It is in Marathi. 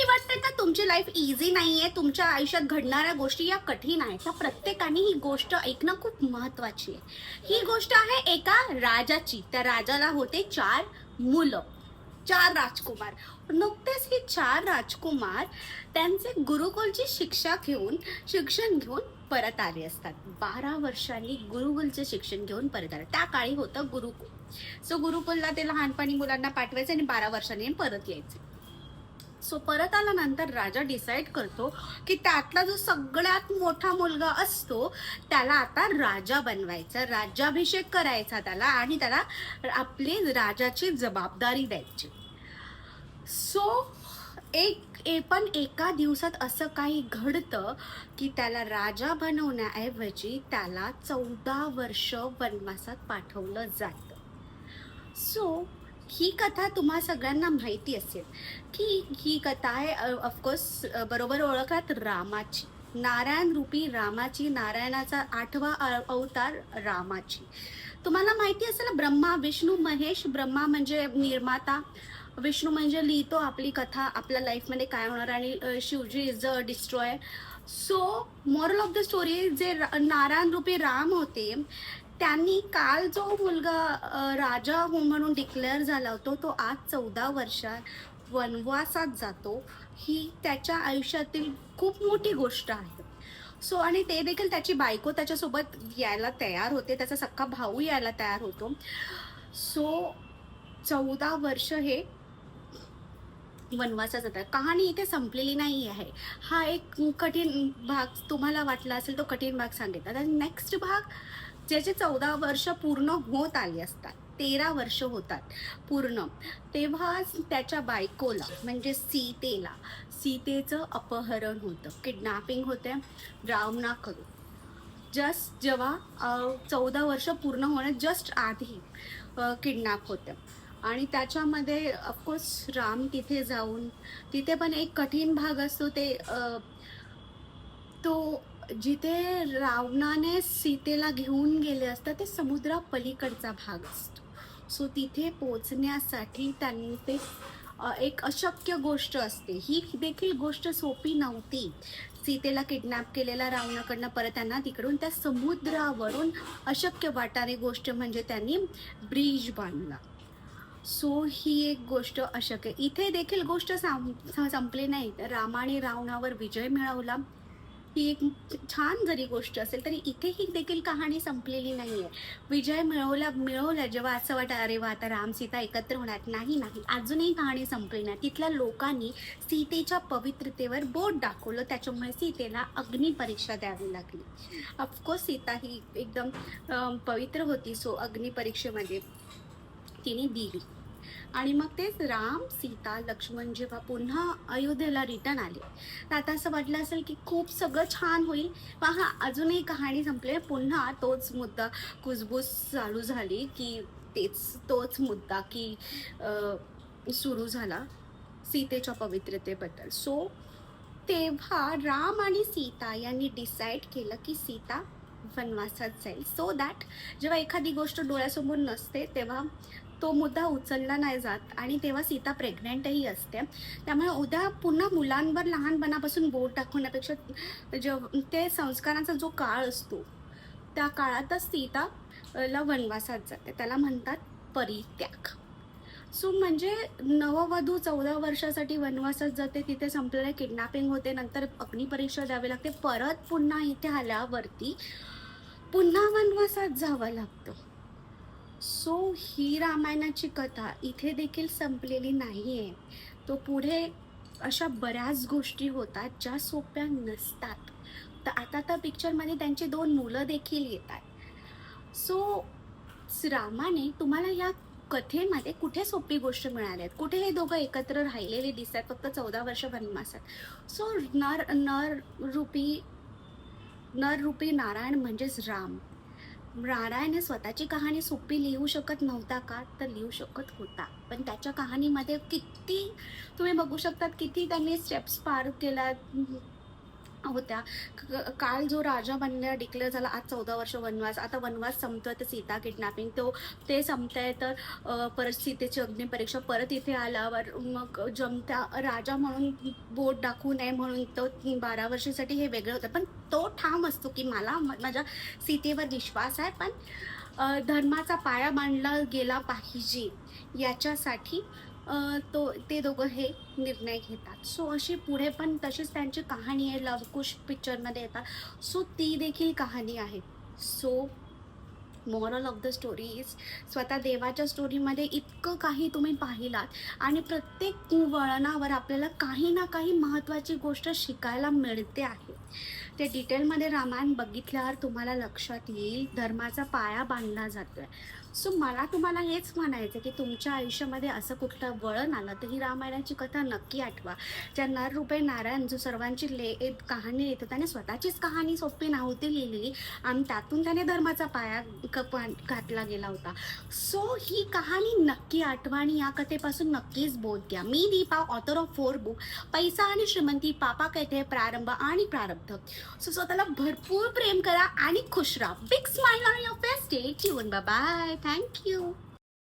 तुम्हालाही वाटतं का तुमची लाईफ इझी नाहीये? तुमच्या आयुष्यात घडणाऱ्या गोष्टी या कठीण आहेत. तर प्रत्येकाने ही गोष्ट ऐकणं खूप महत्वाची आहे. ही गोष्ट आहे एका राजाची. त्या राजाला होते चार मुलं. चार राजकुमार. नुकतेच हे चार राजकुमार त्यांचे गुरुकुलची शिक्षा घेऊन शिक्षण घेऊन परत आले असतात. बारा वर्षांनी गुरुकुलचे शिक्षण घेऊन परत आले. त्या काळी होतं गुरुकुल. सो गुरुकुलला ते लहानपणी मुलांना पाठवायचे आणि बारा वर्षांनी परत यायचे. सो परत आल्यानंतर राजा डिसाईड करतो की त्यातला जो सगळ्यात मोठा मुलगा असतो त्याला आता राजा बनवायचा राज्याभिषेक करायचा त्याला आणि त्याला आपली राजाची जबाबदारी द्यायची. सो एक ए पण एका दिवसात असं काही घडतं की त्याला राजा बनवण्याऐवजी त्याला चौदा वर्ष वनवासात पाठवलं जातं. सो ही कथा तुम्हा सगळ्यांना माहिती असेल की ही कथा आहे ऑफकोर्स बरोबर ओळखात रामाची. नारायण रूपी रामाची नारायणाचा आठवा अवतार रामाची. तुम्हाला माहिती असेल ब्रह्मा विष्णू महेश. ब्रह्मा म्हणजे निर्माता. विष्णू म्हणजे लिहितो आपली कथा आपल्या लाईफमध्ये काय होणार आणि Shivji is a destroy so moral of the story जे नारायण रूपी राम होते त्यांनी काल जो मुलगा राजा हो म्हणून डिक्लेअर झाला होतो तो आज चौदा वर्षात वनवासात जातो. ही त्याच्या आयुष्यातील खूप मोठी गोष्ट आहे. सो आणि ते देखील त्याची बायको त्याच्यासोबत यायला तयार होते. त्याचा सख्खा भाऊ यायला तयार होतो. सो चौदा वर्ष हे वनवासात जातात. कहाणी इथे संपलेली नाही आहे. हा एक कठीण भाग तुम्हाला वाटला असेल तो कठीण भाग सांगितला तर नेक्स्ट भाग ज्याचे चौदा वर्ष पूर्ण होत आली असतात तेरा वर्ष होतात पूर्ण तेव्हा त्याच्या बायकोला म्हणजे सीतेला सीतेचं अपहरण होतं किडनॅपिंग होते रावणाकडून जस्ट जेव्हा चौदा वर्ष पूर्ण होण्या जस्ट आधी किडनॅप होते. आणि त्याच्यामध्ये ऑफकोर्स राम तिथे जाऊन तिथे पण एक कठीण भाग असतो ते तो जिथे रावणाने सीतेला घेऊन गेले असतात ते समुद्रापलीकडचा भाग असतो. सो तिथे पोचण्यासाठी त्यांनी ते एक अशक्य गोष्ट असते. ही देखील गोष्ट सोपी नव्हती. सीतेला किडनॅप केलेला रावणाकडनं परत त्यांना तिकडून त्या समुद्रावरून अशक्य वाटारी गोष्ट म्हणजे त्यांनी ब्रिज बांधला. सो ही एक गोष्ट अशक्य. इथे देखील गोष्ट साम- संपली नाही. रामाने रावणावर विजय मिळवला. ही एक छान जरी गोष्ट असेल तरी इथे ही देखील कहाणी संपलेली नाहीये. विजय मिळवला मिळवला जेव्हा असं वाटतं अरे वा आता राम सीता एकत्र होणार. नाही नाही. अजूनही कहाणी संपली नाही. तिथल्या लोकांनी सीतेच्या पवित्रतेवर बोट दाखवलं. त्याच्यामुळे सीतेला अग्निपरीक्षा द्यावी लागली. ऑफकोर्स सीता ही एकदम पवित्र होती. सो अग्निपरीक्षेमध्ये तिने दिली. आणि मग तेच राम सीता लक्ष्मण जेव्हा पुन्हा अयोध्येला रिटर्न आले. तर आता असं वाटलं असेल की खूप सगळं छान होईल. पण हा अजूनही कहाणी संपले पुन्हा तोच मुद्दा कुजबूज चालू झाली की तेच तोच मुद्दा की सुरू झाला सीतेच्या पवित्रतेबद्दल. सो तेव्हा राम आणि सीता यांनी डिसाईड केलं की सीता वनवासात जाईल. सो दॅट जेव्हा एखादी गोष्ट डोळ्यासमोर नसते तेव्हा तो मुद्दा उचलला नाही जात आणि तेव्हा सीता प्रेग्नेंटही असते. त्यामुळे उद्या पुन्हा मुलांवर लहानपणापासून बोट दाखवण्यापेक्षा जेव ते संस्कारांचा जो काळ असतो त्या काळातच सीता ला वनवासात जाते. त्याला म्हणतात परित्याग. सो म्हणजे नववधू चौदा वर्षासाठी वनवासात जाते तिथे संपलेलं किडनॅपिंग होते नंतर अग्निपरीक्षा द्यावी लागते परत पुन्हा इथे आल्यावरती पुन्हा वनवासात जावं लागतं. सो ही रामायणाची कथा इथे देखील संपलेली नाही आहे तो पुढे अशा बऱ्याच गोष्टी होतात ज्या सोप्या नसतात. तर आता त्या पिक्चरमध्ये त्यांची दोन मुलं देखील येतात. सो रामाने तुम्हाला या कथेमध्ये कुठे सोपी गोष्ट मिळाली आहेत? कुठे हे दोघं एकत्र राहिलेले दिसतात फक्त चौदा वर्ष वनवासात सो नर नर रूपी नर रूपी नारायण म्हणजेच राम. नारायण हे स्वतःची कहाणी सोपी लिहू शकत नव्हता का? तर लिहू शकत होता. पण त्याच्या कहाणीमध्ये किती तुम्ही बघू शकतात किती त्यांनी स्टेप्स पार केला होत्या. क- काल जो राजा बनल्या डिक्लेअर झाला आज चौदा वर्ष वनवास. आता वनवास संपतोय तर सीता किडनॅपिंग तो ते संपतंय तर परत सीतेची अग्निपरीक्षा परत इथे आल्यावर मग जमत्या राजा म्हणून बोट दाखवू नये म्हणून तो बारा वर्षासाठी हे वेगळं होतं. पण तो ठाम असतो की मला म- माझ्या सीतेवर विश्वास आहे पण धर्माचा पाया बांधला गेला पाहिजे. याच्यासाठी तो ते दोघं हे निर्णय घेतात. सो अशी पुढे पण तशीच त्यांची कहाणी आहे लवकुश पिक्चरमध्ये येतात. सो ती देखील कहाणी आहे. So moral of the story is स्वतः देवाच्या स्टोरीमध्ये इतकं काही तुम्ही पाहिलात आणि प्रत्येक वळणावर आपल्याला काही ना काही महत्त्वाची गोष्ट शिकायला मिळते आहे. ते डिटेलमध्ये रामायण बघितल्यावर तुम्हाला लक्षात येईल धर्माचा पाया बांधला जातोय. सो मला तुम्हाला हेच म्हणायचं की तुमच्या आयुष्यामध्ये असं कुठलं वळण आलं तर ही रामायणाची कथा नक्की आठवा. ज्या नर रुपे नारायण जो सर्वांची ले कहाणी येते त्याने स्वतःचीच कहाणी सोपी नव्हती लिहिली आणि त्यातून त्याने धर्माचा पाया घातला गेला होता. सो ही कहाणी नक्की आठवा आणि या कथेपासून नक्कीच बोध घ्या. मी Deepa author of four book पैसा आणि श्रीमंती पापा कैथे प्रारंभ आणि प्रारब्ध. सो स्वतःला भरपूर प्रेम करा आणि खुश राहा. Big smile on your face stay tuned bye thank you